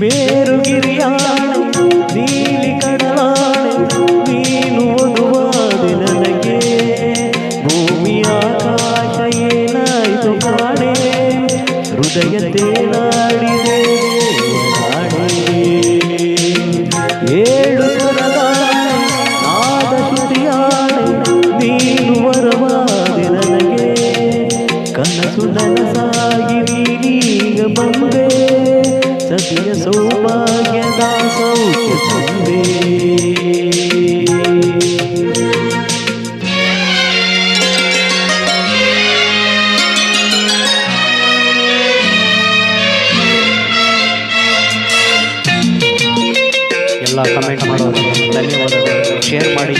ಬೇರುಗಿರಿಯಾಣೆ ನೀಲಿ ಕಡಲಾಣೆ ನೀನು ಒದುವಾದೆ ನನಗೆ ಭೂಮಿಯ ಆಕಾಶ ಏನಾಯಿತು ಕಾಣೆ ಹೃದಯ ತೇಲಾಡಿದೆ ಏಳು ಸುರದಾಣೆ ಆದ ಶ್ರುತಿಯಾಣೆ ನೀನು ವರವಾದೆ ನನಗೆ ಕನಸು ನನಸಾಗಿ ನೀನೀಗ ಬಂದೆ ಸೌಭಾಗ್ಯದ ಸೌಖ್ಯ ತಂದೆ ಎಲ್ಲ ಕಮೆಂಟ್ ಮಾಡೋದು ಧನ್ಯವಾದಗಳು. ಶೇರ್ ಮಾಡಿ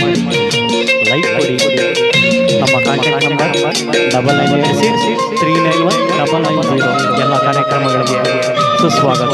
ಲೈಕ್ ಕೊಡಿ. ನಮ್ಮ contact number double nine eight six three nine one double nine zero ಎಲ್ಲ ಕಾರ್ಯಕ್ರಮಗಳಿಗೆ ಸುಸ್ವಾಗತ.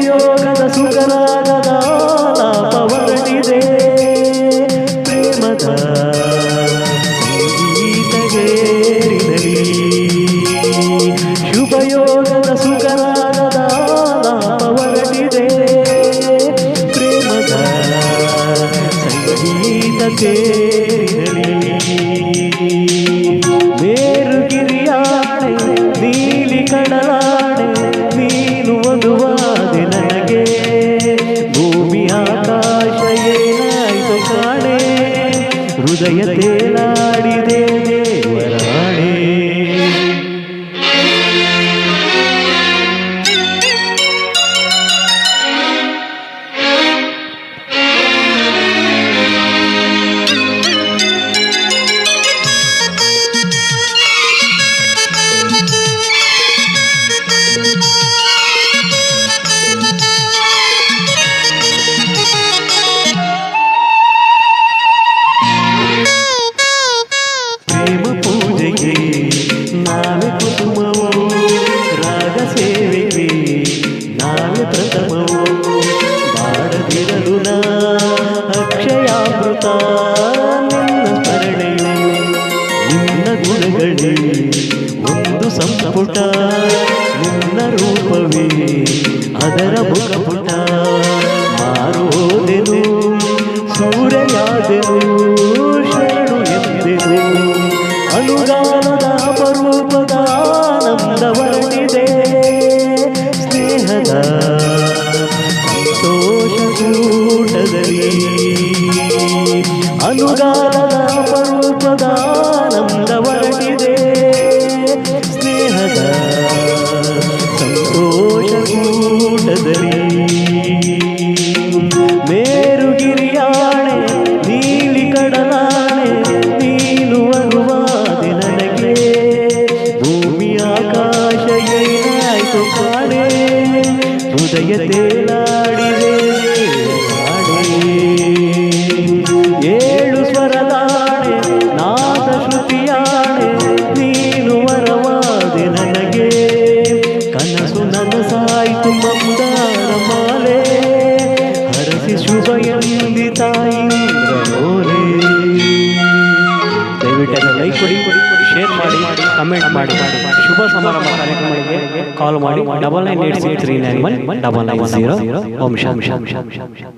ಶುಭಯೋಗದ ಸುಖರಾಗದ ಲಾಭವರಣಿದೆ ಪ್ರೇಮದ ಸಂಗೀತಗೇರಿನಲ್ಲಿ ಶುಭಯೋಗದ ಸುಖರಾಗದ ಲಾಭವರಣಿದೆ ಪ್ರೇಮದ ಸಂಗೀತಗೇರಿನಲ್ಲಿ ಹೃದಯ ತೇಲಾಡಿದೆ ಅಕ್ಷಯಾಮೃತ ನಿನ್ನ ಸ್ಮರಣೆಯು ನಿನ್ನ ಗುಣಗಳೇ ಒಂದು ಸಂಪುಟ ನಿನ್ನ ರೂಪವೇ ಅದರ ಮುಖಪುಟ. ಮೇರುಗಿರಿಯಾಣೆ ನೀಲಿ ಕಡಲಾಣೆ ನೀನು ಅನುವಾದೆ ನನಗೆ ಭೂಮಿ ಆಕಾಶ ಏನಾಯ್ತು ಕಾಣೆ ಹೃದಯ ತೇಲಾಡಿದೆ ಹರಸಿ ಶುಭ ಎಂದಿ ದಯವಿಟ್ಟು ದಯವಿಟ್ಟು ಲೈಕ್ ಕೊಡಿ ಶೇರ್ ಮಾಡಿ ಕಮೆಂಟ್ ಮಾಡಿ. ಶುಭ ಸಮಾರಂಭ ಕಾರ್ಯಕ್ರಮಗಳಿಗೆ ಕಾಲ್ ಮಾಡಿ. Double nine eight six three nine one double nine zero ಓಂ ಶಾಂ ಶಾಂ ಶಾಂ ಶಾಂ.